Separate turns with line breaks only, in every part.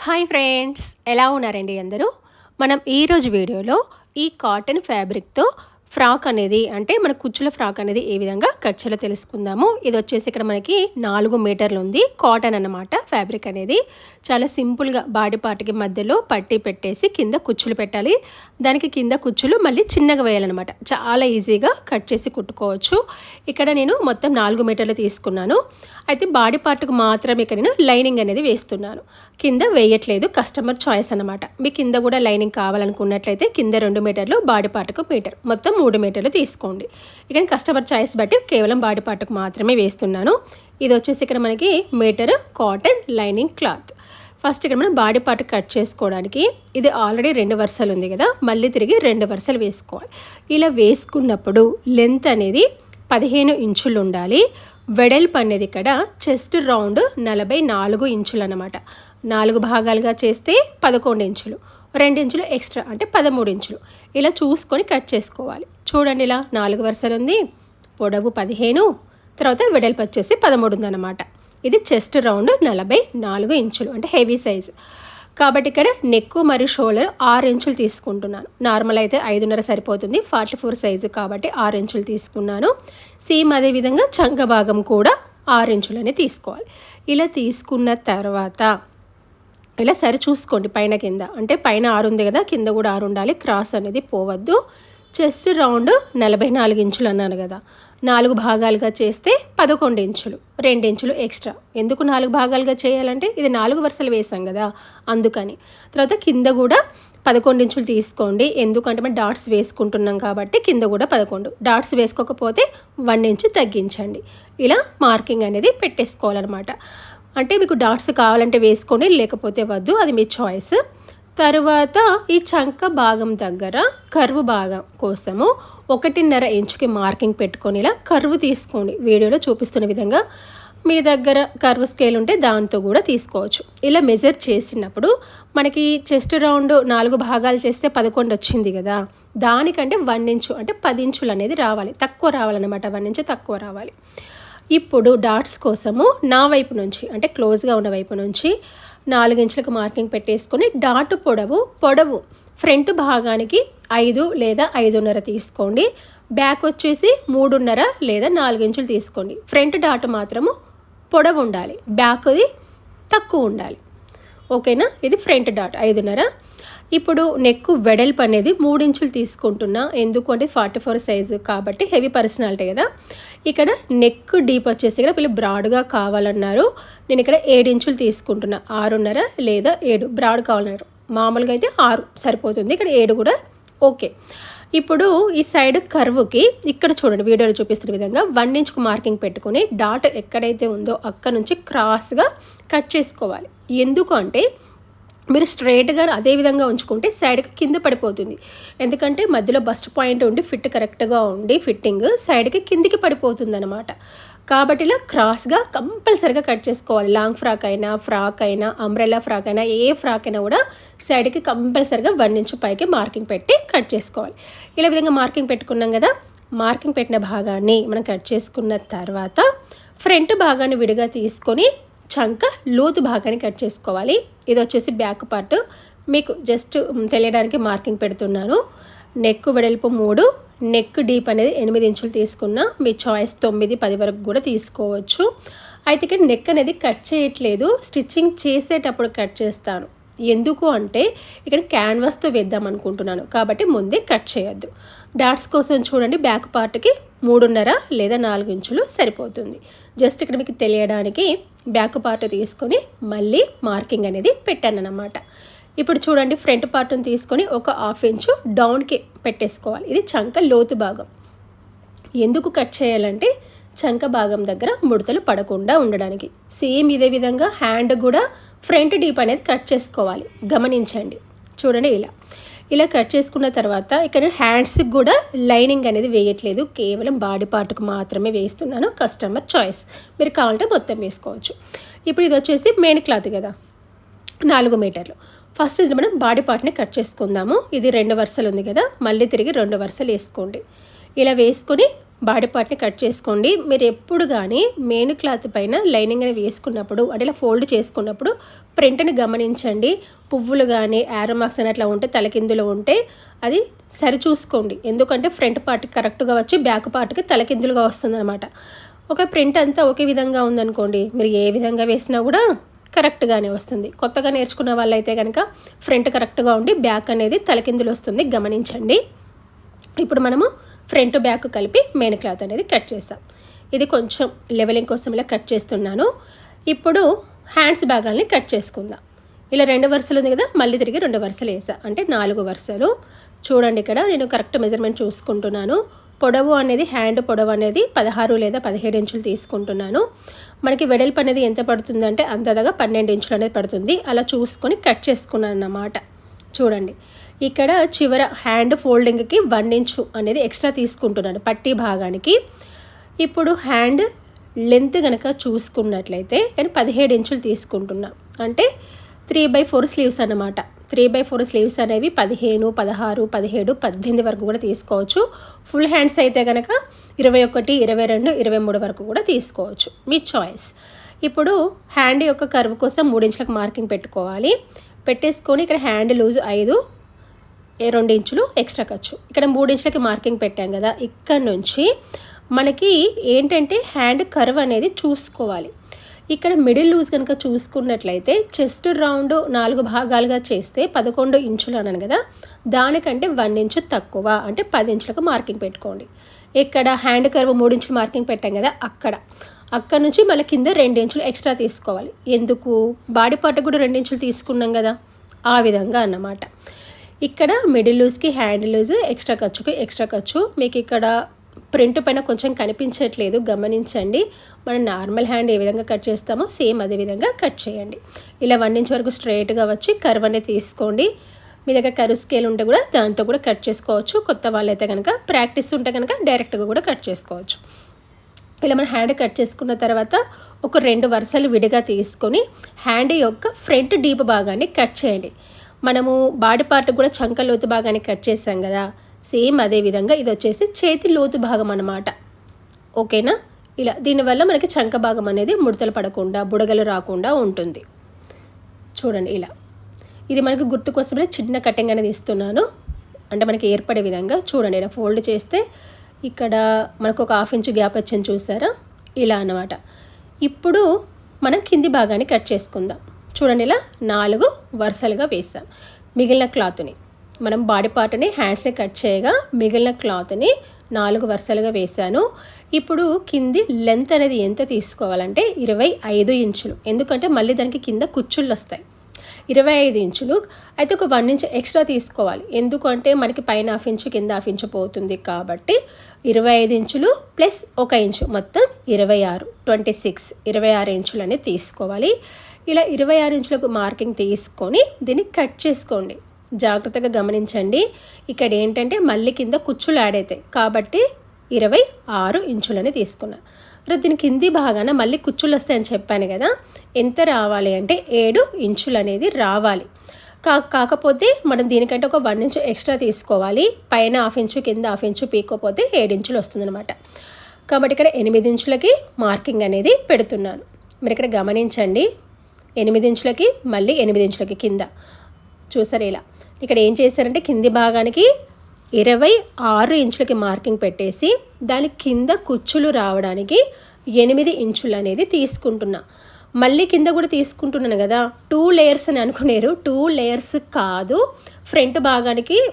Hi friends ఎలా ఉన్నారండి అందరూ? మనం ఈరోజు వీడియోలో ఈ కాటన్ ఫ్యాబ్రిక్తో ఫ్రాక్ అనేది అంటే మన కుచ్చుల ఫ్రాక్ అనేది ఏ విధంగా కట్ చేయాలో తెలుసుకుందాము. ఇది వచ్చేసి ఇక్కడ మనకి నాలుగు మీటర్లు ఉంది. కాటన్ అన్నమాట ఫ్యాబ్రిక్ అనేది. చాలా సింపుల్గా బాడీ పార్ట్కి మధ్యలో పట్టి పెట్టేసి కింద కుచ్చులు పెట్టాలి. దానికి కింద కుచ్చులు మళ్ళీ చిన్నగా వేయాలన్నమాట. చాలా ఈజీగా కట్ చేసి కుట్టుకోవచ్చు. ఇక్కడ నేను మొత్తం నాలుగు మీటర్లు తీసుకున్నాను. అయితే బాడీ పార్ట్కు మాత్రమే ఇక్కడ నేను లైనింగ్ అనేది వేస్తున్నాను. కింద వేయట్లేదు. కస్టమర్ చాయిస్ అనమాట మీ కింద కూడా లైనింగ్ కావాలనుకున్నట్లయితే కింద రెండు మీటర్లు బాడీ పార్ట్కు మీటర్. మొత్తం మూడు మీటర్లు తీసుకోండి. ఇక కస్టమర్ చాయిస్ బట్టి కేవలం బాడీ పార్ట్కు మాత్రమే వేస్తున్నాను. ఇది వచ్చేసి ఇక్కడ మనకి metre cotton lining cloth. First ఇక్కడ మనం బాడీ పార్ట్ కట్ చేసుకోవడానికి ఇది ఆల్రెడీ రెండు వరుసలు ఉంది కదా మళ్ళీ తిరిగి రెండు వరుసలు వేసుకోవాలి. ఇలా వేసుకున్నప్పుడు లెంత్ అనేది పదిహేను ఇంచులు ఉండాలి. వెడల్పు అనేది ఇక్కడ చెస్ట్ రౌండ్ నలభై నాలుగు ఇంచులు అనమాట నాలుగు భాగాలుగా చేస్తే పదకొండు ఇంచులు. రెండు ఇంచులు ఎక్స్ట్రా అంటే పదమూడు ఇంచులు. ఇలా చూసుకొని కట్ చేసుకోవాలి. చూడండి ఇలా నాలుగు వరుసలు ఉంది. పొడవు పదిహేను తర్వాత వెడల్పు వచ్చేసి పదమూడు ఉందన్నమాట. ఇది చెస్ట్ రౌండ్ నలభై నాలుగు ఇంచులు అంటే హెవీ సైజ్. కాబట్టి ఇక్కడ నెక్ మరియు షోల్డర్ ఆరు ఇంచులు తీసుకుంటున్నాను. నార్మల్ అయితే ఐదున్నర సరిపోతుంది ఫార్టీ ఫోర్ సైజు కాబట్టి ఆరు ఇంచులు తీసుకున్నాను. సేమ్ అదేవిధంగా చంక భాగం కూడా ఆరు ఇంచులనే తీసుకోవాలి. ఇలా తీసుకున్న తర్వాత ఇలా సరి చూసుకోండి పైన కింద. అంటే పైన ఆరు ఉంది కదా కింద కూడా ఆరు ఉండాలి క్రాస్ అనేది పోవద్దు. చెస్ట్ రౌండ్ నలభై నాలుగు ఇంచులు అన్నాను కదా. నాలుగు భాగాలుగా చేస్తే పదకొండు ఇంచులు రెండు ఇంచులు ఎక్స్ట్రా. ఎందుకు నాలుగు భాగాలుగా చేయాలంటే ఇది నాలుగు వరుసలు వేసాం కదా అందుకని. తర్వాత కింద కూడా పదకొండు ఇంచులు తీసుకోండి. ఎందుకంటే మనం డాట్స్ వేసుకుంటున్నాం కాబట్టి కింద కూడా పదకొండు. డాట్స్ వేసుకోకపోతే వన్ ఇంచు తగ్గించండి. ఇలా మార్కింగ్ అనేది పెట్టేసుకోవాలన్నమాట. అంటే మీకు డాట్స్ కావాలంటే వేసుకోండి లేకపోతే వద్దు. అది మీ చాయిస్. తరువాత ఈ చంక భాగం దగ్గర కర్వ్ భాగం కోసము ఒకటిన్నర ఇంచుకి మార్కింగ్ పెట్టుకొని ఇలా కర్వ్ తీసుకోండి. వీడియోలో చూపిస్తున్న విధంగా మీ దగ్గర కర్వ్ స్కేల్ ఉంటే దాంతో కూడా తీసుకోవచ్చు. ఇలా మెజర్ చేసినప్పుడు మనకి చెస్ట్ రౌండ్ నాలుగు భాగాలు చేస్తే పదకొండు వచ్చింది కదా. దానికంటే వన్ ఇంచు అంటే పది ఇంచులు అనేది రావాలి. తక్కువ రావాలన్నమాట. వన్ ఇంచు తక్కువ రావాలి. ఇప్పుడు డాట్స్ కోసము నా వైపు నుంచి అంటే క్లోజ్గా ఉన్న వైపు నుంచి నాలుగు ఇంచులకు మార్కింగ్ పెట్టేసుకొని డాటు పొడవు పొడవు ఫ్రంట్ భాగానికి ఐదు లేదా ఐదున్నర తీసుకోండి. బ్యాక్ వచ్చేసి మూడున్నర లేదా నాలుగు ఇంచులు తీసుకోండి. ఫ్రంట్ డాట్ మాత్రము పొడవు ఉండాలి. బ్యాక్ది తక్కువ ఉండాలి. ఓకేనా? ఇది ఫ్రంట్ డాట్ ఐదున్నర. ఇప్పుడు నెక్ వెడల్పు అనేది మూడించులు తీసుకుంటున్నా. ఎందుకు అంటే ఫార్టీ ఫోర్ సైజు కాబట్టి హెవీ పర్సనాలిటీ కదా. ఇక్కడ నెక్ డీప్ వచ్చేసి ఇక్కడ వీళ్ళు బ్రాడ్గా కావాలన్నారు. నేను ఇక్కడ ఏడించులు తీసుకుంటున్నా. ఆరున్నర లేదా ఏడు బ్రాడ్ కావాలన్నారు. మామూలుగా అయితే ఆరు సరిపోతుంది. ఇక్కడ ఏడు కూడా ఓకే. ఇప్పుడు ఈ సైడ్ కర్వ్కి ఇక్కడ చూడండి వీడియోలో చూపిస్తున్న విధంగా వన్ ఇంచ్కు మార్కింగ్ పెట్టుకొని డాట్ ఎక్కడైతే ఉందో అక్కడ నుంచి క్రాస్గా కట్ చేసుకోవాలి. ఎందుకు అంటే మీరు స్ట్రైట్గా అదే విధంగా ఉంచుకుంటే సైడ్కి కింద పడిపోతుంది. ఎందుకంటే మధ్యలో బస్ట్ పాయింట్ ఉండి ఫిట్ కరెక్ట్గా ఉండి ఫిట్టింగ్ సైడ్కి కిందికి పడిపోతుంది అనమాట కాబట్టి ఇలా క్రాస్గా కంపల్సరిగా కట్ చేసుకోవాలి. లాంగ్ ఫ్రాక్ అయినా ఫ్రాక్ అయినా అంబ్రెల్లా ఫ్రాక్ అయినా ఏ ఫ్రాక్ అయినా కూడా సైడ్కి కంపల్సరిగా వన్ ఇంచ్ పైకి మార్కింగ్ పెట్టి కట్ చేసుకోవాలి. ఇలా విధంగా మార్కింగ్ పెట్టుకున్నాం కదా మార్కింగ్ పెట్టిన భాగాన్ని మనం కట్ చేసుకున్న తర్వాత ఫ్రంట్ భాగాన్ని విడిగా తీసుకొని చంక లోతు భాగాన్ని కట్ చేసుకోవాలి. ఇది వచ్చేసి బ్యాక్ పార్ట్. మీకు జస్ట్ తెలియడానికి మార్కింగ్ పెడుతున్నాను. నెక్ వెడల్పు మూడు నెక్ డీప్ అనేది ఎనిమిది ఇంచులు తీసుకున్న మీ చాయిస్ తొమ్మిది పది వరకు కూడా తీసుకోవచ్చు. అయితే ఇక్కడ నెక్ అనేది కట్ చేయట్లేదు. స్టిచ్చింగ్ చేసేటప్పుడు కట్ చేస్తాను. ఎందుకు అంటే ఇక్కడ క్యాన్వాస్తో వేద్దాం అనుకుంటున్నాను. కాబట్టి ముందే కట్ చేయొద్దు. డాట్స్ కోసం చూడండి బ్యాక్ పార్ట్కి మూడున్నర లేదా నాలుగు ఇంచులు సరిపోతుంది. జస్ట్ ఇక్కడ మీకు తెలియడానికి బ్యాక్ పార్ట్ తీసుకొని మళ్ళీ మార్కింగ్ అనేది పెట్టాను అన్నమాట. ఇప్పుడు చూడండి ఫ్రంట్ పార్ట్ని తీసుకొని ఒక హాఫ్ ఇంచు డౌన్కి పెట్టేసుకోవాలి. ఇది చంక లోతు భాగం. ఎందుకు కట్ చేయాలంటే చంక భాగం దగ్గర ముడతలు పడకుండా ఉండడానికి. సేమ్ ఇదే విధంగా హ్యాండ్ కూడా ఫ్రంట్ డీప్ అనేది కట్ చేసుకోవాలి. గమనించండి. చూడండి ఇలా. ఇలా కట్ చేసుకున్న తర్వాత ఇక్కడ హ్యాండ్స్కి కూడా లైనింగ్ అనేది వేయట్లేదు. కేవలం బాడీ పార్ట్కు మాత్రమే వేస్తున్నాను. Customer choice. మీరు కావాలంటే మొత్తం వేసుకోవచ్చు. ఇప్పుడు ఇది వచ్చేసి మెయిన్ క్లాత్ కదా. నాలుగు మీటర్లు. ఫస్ట్ ఇది మనం బాడీ పార్ట్ని కట్ చేసుకుందాము. ఇది రెండు వరుసలు ఉంది కదా. మళ్ళీ తిరిగి రెండు వరుసలు వేసుకోండి. ఇలా వేసుకొని బాడీ పార్ట్ని కట్ చేసుకోండి. మీరు ఎప్పుడు కానీ మెయిన్ క్లాత్ పైన లైనింగ్ అని వేసుకున్నప్పుడు అంటే ఇలా ఫోల్డ్ చేసుకున్నప్పుడు ప్రింట్ని గమనించండి. పువ్వులు కానీ యారో మార్క్స్ అని అట్లా ఉంటే తలకిందులో ఉంటే అది సరి చూసుకోండి ఎందుకంటే ఫ్రంట్ పార్ట్ కరెక్ట్గా వచ్చి బ్యాక్ పార్ట్కి తలకిందులుగా వస్తుందన్నమాట. ఒక ప్రింట్ అంతా ఒకే విధంగా ఉందనుకోండి మీరు ఏ విధంగా వేసినా కూడా కరెక్ట్గానే వస్తుంది. కొత్తగా నేర్చుకున్న వాళ్ళైతే కనుక ఫ్రంట్ కరెక్ట్గా ఉండి బ్యాక్ అనేది తలకిందులు వస్తుంది. గమనించండి. ఇప్పుడు మనము ఫ్రంట్ బ్యాక్ కలిపి మెయిన్ క్లాత్ అనేది కట్ చేస్తాం ఇది కొంచెం లెవెలింగ్ కోసం ఇలా కట్ చేస్తున్నాను. ఇప్పుడు హ్యాండ్స్ భాగాల్ని కట్ చేసుకుందాం. ఇలా రెండు వరుసలు ఉంది కదా మళ్ళీ తిరిగి రెండు వరుసలు వేసా. అంటే నాలుగు వరుసలు. చూడండి ఇక్కడ నేను కరెక్ట్ మెజర్మెంట్ చూసుకుంటున్నాను. పొడవు అనేది హ్యాండ్ పొడవు అనేది పదహారు లేదా పదిహేడు ఇంచులు తీసుకుంటున్నాను. మనకి వెడల్పు అనేది ఎంత పడుతుందంటే అంతదాగా పన్నెండు ఇంచులు అనేది పడుతుంది. అలా చూసుకొని కట్ చేసుకున్నాను అన్నమాట చూడండి. ఇక్కడ చివర హ్యాండ్ ఫోల్డింగ్కి వన్ ఇంచు అనేది ఎక్స్ట్రా తీసుకుంటున్నాను పట్టీ భాగానికి. ఇప్పుడు హ్యాండ్ లెంత్ కనుక చూసుకున్నట్లయితే కానీ పదిహేడు ఇంచులు తీసుకుంటున్నా. అంటే త్రీ బై ఫోర్ స్లీవ్స్ అన్నమాట. త్రీ బై ఫోర్ స్లీవ్స్ అనేవి పదిహేను పదహారు పదిహేడు పద్దెనిమిది వరకు కూడా తీసుకోవచ్చు. ఫుల్ హ్యాండ్స్ అయితే కనుక ఇరవై ఒకటి ఇరవై రెండు ఇరవై మూడు వరకు కూడా తీసుకోవచ్చు. మీ చాయిస్. ఇప్పుడు హ్యాండ్ యొక్క కర్వ్ కోసం మూడు ఇంచులకు మార్కింగ్ పెట్టుకోవాలి. పెట్టేసుకొని ఇక్కడ హ్యాండ్ లూజ్ ఐదు రెండు ఇంచులు ఎక్స్ట్రా ఖర్చు. ఇక్కడ మూడు ఇంచులకి మార్కింగ్ పెట్టాం కదా ఇక్కడ నుంచి మనకి ఏంటంటే హ్యాండ్ కర్వ్ అనేది చూసుకోవాలి. ఇక్కడ మిడిల్ లూజ్ కనుక చూసుకున్నట్లయితే చెస్ట్ రౌండ్ నాలుగు భాగాలుగా చేస్తే పదకొండు ఇంచులు అన్నాను కదా దానికంటే వన్ ఇంచు తక్కువ అంటే పది ఇంచులకు మార్కింగ్ పెట్టుకోండి. ఇక్కడ హ్యాండ్ కర్వ్ మూడు ఇంచులు మార్కింగ్ పెట్టాం కదా అక్కడ. అక్కడ నుంచి మళ్ళీ కింద రెండు ఇంచులు ఎక్స్ట్రా తీసుకోవాలి. ఎందుకు? బాడీ పార్ట్ కూడా రెండు ఇంచులు తీసుకున్నాం కదా ఆ విధంగా అన్నమాట. ఇక్కడ మిడిల్ లూజ్కి హ్యాండ్ లూజ్ ఎక్స్ట్రా ఖర్చుకి ఎక్స్ట్రా ఖర్చు. మీకు ఇక్కడ ప్రింట్ పైన కొంచెం కనిపించట్లేదు గమనించండి. మనం నార్మల్ హ్యాండ్ ఏ విధంగా కట్ చేస్తామో సేమ్ అదే విధంగా కట్ చేయండి. ఇలా వన్ ఇంచ్ వరకు స్ట్రైట్గా వచ్చి కర్వ్ అనేది తీసుకోండి. మీ దగ్గర కరువు స్కేల్ ఉంటే కూడా దాంతో కూడా కట్ చేసుకోవచ్చు. కొత్త వాళ్ళైతే కనుక ప్రాక్టీస్ ఉంటే కనుక డైరెక్ట్గా కూడా కట్ చేసుకోవచ్చు. ఇలా మనం హ్యాండ్ కట్ చేసుకున్న తర్వాత ఒక రెండు వరుసలు విడిగా తీసుకొని హ్యాండ్ యొక్క ఫ్రంట్ డీప్ భాగాన్ని కట్ చేయండి. మనము బాడీ పార్ట్ కూడా చంక లోతు భాగాన్ని కట్ చేసాం కదా. సేమ్ అదే విధంగా ఇది వచ్చేసి చేతి లోతు భాగం అన్నమాట. ఓకేనా? ఇలా దీనివల్ల మనకి చంక భాగం అనేది ముడతలు పడకుండా బుడగలు రాకుండా ఉంటుంది. చూడండి ఇలా. ఇది మనకి గుర్తు కోసమే చిన్న కటింగ్ అనేది ఇస్తున్నాను. అంటే మనకి ఏర్పడే విధంగా చూడండి ఇలా ఫోల్డ్ చేస్తే ఇక్కడ మనకు ఒక హాఫ్ ఇంచ్ గ్యాప్ వచ్చింది చూసారా? ఇలా అన్నమాట. ఇప్పుడు మనం కింది భాగాన్ని కట్ చేసుకుందాం. చూడండి ఇలా నాలుగు వరుసలుగా వేసాం మిగిలిన క్లాత్ని మనం బాడీ పార్ట్ని హ్యాండ్స్ని కట్ చేయగా మిగిలిన క్లాత్ని నాలుగు వరుసలుగా వేశాను. ఇప్పుడు కింది లెంత్ అనేది ఎంత తీసుకోవాలంటే ఇరవై ఐదు ఇంచులు. ఎందుకంటే మళ్ళీ దానికి కింద కుచ్చుళ్ళు వస్తాయి. ఇరవై ఐదు ఇంచులు. అయితే ఒక వన్ ఇంచ్ ఎక్స్ట్రా తీసుకోవాలి. ఎందుకంటే మనకి పైన హాఫ్ ఇంచు కింద హాఫ్ ఇంచు పోతుంది కాబట్టి ఇరవై ఐదు ఇంచులు ప్లస్ ఒక ఇంచు మొత్తం ఇరవై ఆరు ట్వంటీ సిక్స్ ఇరవై ఆరు ఇంచులు అనేది తీసుకోవాలి. ఇలా ఇరవై ఆరు ఇంచులకు మార్కింగ్ తీసుకొని దీన్ని కట్ చేసుకోండి. జాగ్రత్తగా గమనించండి. ఇక్కడ ఏంటంటే మళ్ళీ కింద కుచ్చులు ఆడైతాయి కాబట్టి ఇరవై ఆరు ఇంచులని తీసుకున్నా. దీని కింది భాగాన మళ్ళీ కుచ్చులు వస్తాయని చెప్పాను కదా ఎంత రావాలి అంటే ఏడు ఇంచులు అనేది రావాలి. కా కాకపోతే మనం దీనికంటే ఒక వన్ ఇంచు ఎక్స్ట్రా తీసుకోవాలి. పైన హాఫ్ ఇంచు కింద హాఫ్ ఇంచు పీక్కోపోతే ఏడు ఇంచులు వస్తుందన్నమాట. కాబట్టి ఇక్కడ ఎనిమిది ఇంచులకి మార్కింగ్ అనేది పెడుతున్నాను. మీరు ఇక్కడ గమనించండి. ఎనిమిది ఇంచులకి మళ్ళీ ఎనిమిది ఇంచులకి కింద. చూసారు ఇలా. ఇక్కడ ఏం చేశారంటే కింది భాగానికి ఇరవై ఆరు ఇంచులకి మార్కింగ్ పెట్టేసి దాని కింద కుచ్చులు రావడానికి ఎనిమిది ఇంచులు అనేది తీసుకుంటున్నా. మళ్ళీ కింద కూడా తీసుకుంటున్నాను కదా. టూ లేయర్స్ అని అనుకునేరు. టూ లేయర్స్ కాదు. ఫ్రంట్ భాగానికి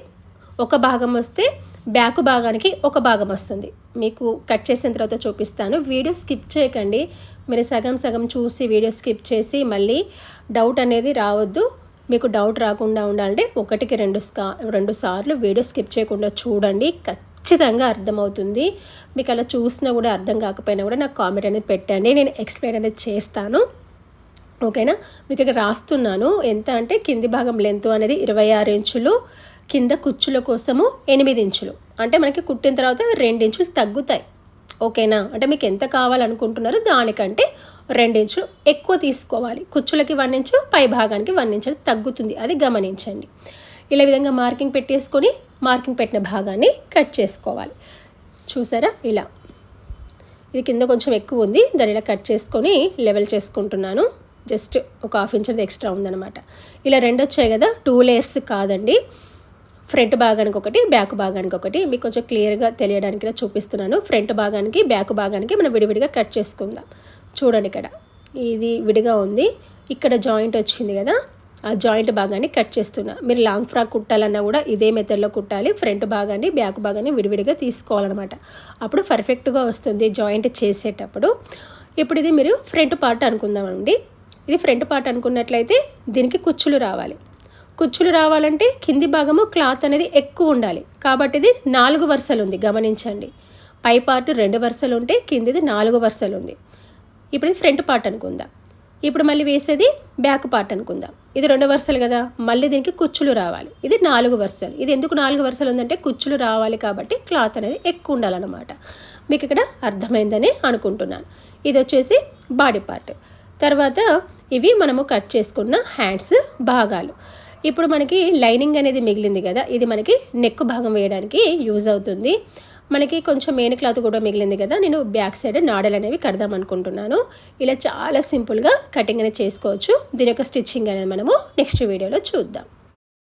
ఒక భాగం వస్తే బ్యాక్ భాగానికి ఒక భాగం వస్తుంది. మీకు కట్ చేసిన తర్వాత చూపిస్తాను. వీడియో స్కిప్ చేయకండి. మీరు సగం సగం చూసి వీడియో స్కిప్ చేసి మళ్ళీ డౌట్ అనేది రావద్దు. మీకు డౌట్ రాకుండా ఉండాలంటే ఒకటికి రెండు స్కా రెండు సార్లు వీడియో స్కిప్ చేయకుండా చూడండి. ఖచ్చితంగా అర్థమవుతుంది. మీకు అలా చూసినా కూడా అర్థం కాకపోయినా కూడా నాకు కామెంట్ అనేది పెట్టండి. నేను ఎక్స్ప్లెయిన్ అనేది చేస్తాను. ఓకేనా? మీకు ఇక్కడ రాస్తున్నాను. ఎంత అంటే కింది భాగం లెంత్ అనేది ఇరవై ఆరు ఇంచులు కింద కుచ్చుల కోసము ఎనిమిది ఇంచులు. అంటే మనకి కుట్టిన తర్వాత రెండు ఇంచులు తగ్గుతాయి. ఓకేనా? అంటే మీకు ఎంత కావాలనుకుంటున్నారో దానికంటే రెండించు ఎక్కువ తీసుకోవాలి. కుచ్చులకి వన్ ఇంచు పై భాగానికి వన్ తగ్గుతుంది. అది గమనించండి. ఇలా విధంగా మార్కింగ్ పెట్టేసుకొని మార్కింగ్ పెట్టిన భాగాన్ని కట్ చేసుకోవాలి. చూసారా? ఇలా. ఇది కింద కొంచెం ఎక్కువ ఉంది. దాన్ని ఇలా కట్ చేసుకొని లెవెల్ చేసుకుంటున్నాను. జస్ట్ ఒక హాఫ్ ఇంచ్ ఎక్స్ట్రా ఉందన్నమాట. ఇలా రెండు వచ్చాయి కదా? టూ లేయర్స్ కాదండి. ఫ్రంట్ భాగానికి ఒకటి బ్యాక్ భాగానికి ఒకటి మీకు కొంచెం క్లియర్గా తెలియడానికి చూపిస్తున్నాను. ఫ్రంట్ భాగానికి బ్యాక్ భాగానికి మనం విడివిడిగా కట్ చేసుకుందాం. చూడండి ఇక్కడ. ఇది విడిగా ఉంది. ఇక్కడ జాయింట్ వచ్చింది కదా. ఆ జాయింట్ భాగాన్ని కట్ చేస్తున్నా. మీరు లాంగ్ ఫ్రాక్ కుట్టాలన్నా కూడా ఇదే మెథడ్లో కుట్టాలి. ఫ్రంట్ భాగాన్ని బ్యాక్ భాగాన్ని విడివిడిగా తీసుకోవాలన్నమాట. అప్పుడు పర్ఫెక్ట్గా వస్తుంది జాయింట్ చేసేటప్పుడు. ఇప్పుడు ఇది మీరు ఫ్రంట్ పార్ట్ అనుకుందామండి. ఇది ఫ్రంట్ పార్ట్ అనుకున్నట్లయితే దీనికి కుచ్చులు రావాలి. కుచ్చులు రావాలంటే కింది భాగము క్లాత్ అనేది ఎక్కువ ఉండాలి. కాబట్టి ఇది నాలుగు వరుసలు ఉంది గమనించండి. పై పార్ట్ రెండు వరుసలు ఉంటే కిందిది నాలుగు వరుసలు ఉంది ఇప్పుడు ఇది ఫ్రంట్ పార్ట్ అనుకుందాం. ఇప్పుడు మళ్ళీ వేసేది బ్యాక్ పార్ట్ అనుకుందాం. ఇది రెండు వరుసలు కదా మళ్ళీ దీనికి కుచ్చులు రావాలి. ఇది నాలుగు వరుసలు. ఇది ఎందుకు నాలుగు వరుసలు ఉందంటే కుచ్చులు రావాలి కాబట్టి క్లాత్ అనేది ఎక్కువ ఉండాలన్నమాట. మీకు ఇక్కడ అర్థమైందని అనుకుంటున్నాను. ఇది వచ్చేసి బాడీ పార్ట్. తర్వాత ఇవి మనము కట్ చేసుకున్న హ్యాండ్స్ భాగాలు. ఇప్పుడు మనకి లైనింగ్ అనేది మిగిలింది కదా ఇది మనకి నెక్ భాగం వేయడానికి యూజ్ అవుతుంది. మనకి కొంచెం మెయిన్ క్లాత్ కూడా మిగిలింది కదా నేను బ్యాక్ సైడ్ నాడలు అనేవి కడదాం అనుకుంటున్నాను. ఇలా చాలా సింపుల్గా కటింగ్ అనేది చేసుకోవచ్చు. దీని యొక్క స్టిచ్చింగ్ అనేది మనము నెక్స్ట్ వీడియోలో చూద్దాం.